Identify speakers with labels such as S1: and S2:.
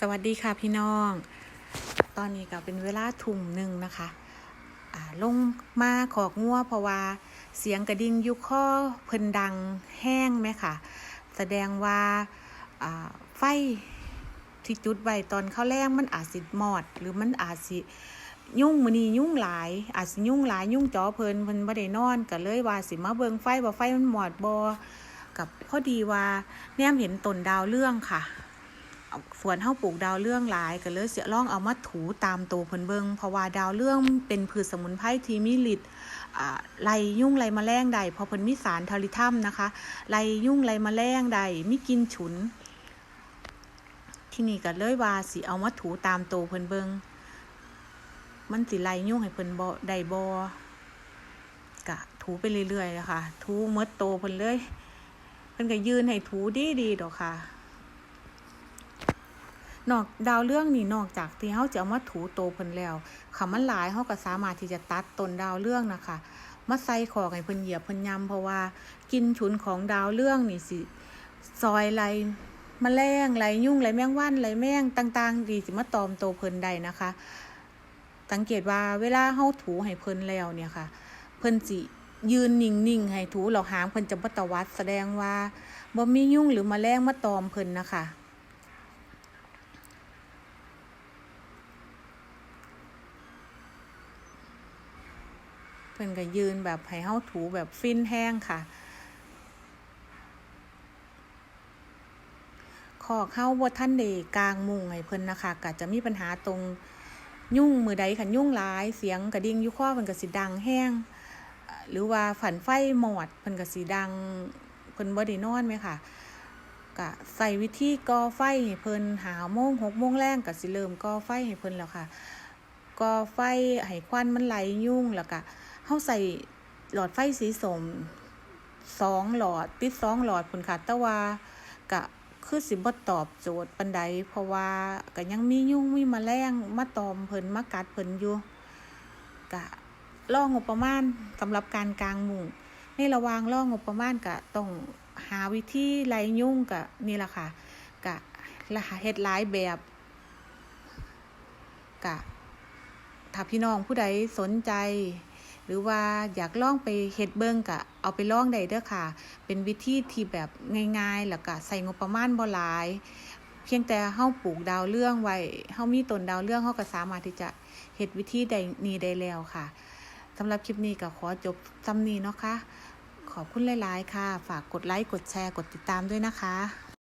S1: สวัสดีค่ะพี่น้อง ตอนนี้ก็เป็นเวลาทุ่มหนึ่งนะคะอ่าลงมาขอกงัวเพราะว่าเสียงกระดิ่งยุคข้อเพิ่นดังแห้งไหมค่ะแสดงว่าอ่าไฟที่จุดไว้ตอนเข้าแรงมันอาจสิมอด หรือมันอาจสิยุ่งมือนียุ่งหลาย อาจสิยุ่งหลายยุ่งจอเพินเพิ่นบ่ได้นอนก็เลยว่าสิมาเบิงไฟว่าไฟมันหมอดบ่กับพอดีว่าแนมเห็นตนดาวเรื่องค่ะ สวนเฮาปลูกดาวเรื่องหลายก็เลยเสียล่องเอามาถูตามตัวเพิ่นเบิงเพราะว่าดาวเรื่องเป็นพืชสมุนไพรที่มีฤทธิ์อ่าไล่ยุ่งไล่แมลงใดพราะเพิ่นมีสารทาริทัมนะคะไล่ยุ่งไล่แมลงใดมีกินฉุน ที่นี่ก็เลยว่าสิเอามาถูตามตัวเพิ่นเบิงมันสิไล่ยุ่งให้เพิ่นบ่ได้บ่กะถูไปเรื่อยๆนะคะถูเมดโตเพิ่นเลยเพิ่นก็ยืนให้ถูดีๆดอกค่ะ นอกดาวเรื่องนี่นอกจากที่เฮาจะเอามาถูโตเพิ่นแล้วคำมันหลายเฮาก็สามารถที่จะตัดต้นดาวเรื่องนะคะมาใส่ขอกให้เพิ่นเหยียบเพิ่นยำเพราะว่ากินฉุนของดาวเรื่องนี่สิซอยไรมแมลงไรยุ่งไรแมงวันไรแมงต่าง ๆ ดีสิมาตอมโตเพิ่นได้นะคะ สังเกตว่าเวลาเฮาถูให้เพิ่นแล้วเนี่ยค่ะ เพิ่นสิยืนนิ่งๆให้ถูเราหางเพิ่นจะบ่ตวัดแสดงว่าบ่มียุ่งหรือมแมลงมาตอมเพิ่นนะคะ เพิ่นก็ยืนแบบให้เฮาถูแบบฟินแห้งค่ะขอเข้าบ่ท่านเดกลางมุงให้เพิ่นนะคะก็จะมีปัญหาตรงยุ่งมือใดขันยุ่งหลายเสียงกระดิ่งยู่ข้อเพิ่นก็สิดังแห้งหรือว่าฝันไฟหมอดเพิ่นก็สิดังเพิ่นบ่ได้นอนไหมค่ะก็ใส่วิธีก่อไฟให้เพิ่นหาโมงหกโมงแรงก็สิเริ่มก่อไฟให้เพิ่นแล้วค่ะก่อไฟให้ควันมันไหลยุ่งแล้วก็ เฮาใส่หลอดไฟสีสมสองหลอด ติดสองหลอดพุ่นค่ะแต่ว่าก็คือสิบ่ตอบโจทย์ปานใดเพราะว่าก็ยังมียุ่งมีมแมลงมาตอมเพิ่นมากัดเพิ่นอยู่ก็รองบประมาณสำหรับการกลางมุงในระวางรองบประมาณก็ต้องหาวิธีไล่ยุ่งก็นี่แหละค่ะก็เฮ็ดหลายแบบก็ถ้าพี่น้องผู้ใดสนใจ หรือว่าอยากลองไปเฮ็ดเบิ่งก็เอาไปลองได้เด้อค่ะ เป็นวิธีที่แบบง่ายๆแล้วก็ใส่งบประมาณบ่หลาย เพียงแต่เฮาปลูกดาวเรื่องไว้เฮามีต้นดาวเรื่องเฮาก็สามารถที่จะเฮ็ดวิธีใดนี้ได้แล้วค่ะสำหรับคลิปนี้ก็ขอจบซ้ำนี้เนาะค่ะขอบคุณหลาย ๆ ค่ะ ฝากกดไลค์ กดแชร์ กดติดตามด้วยนะคะ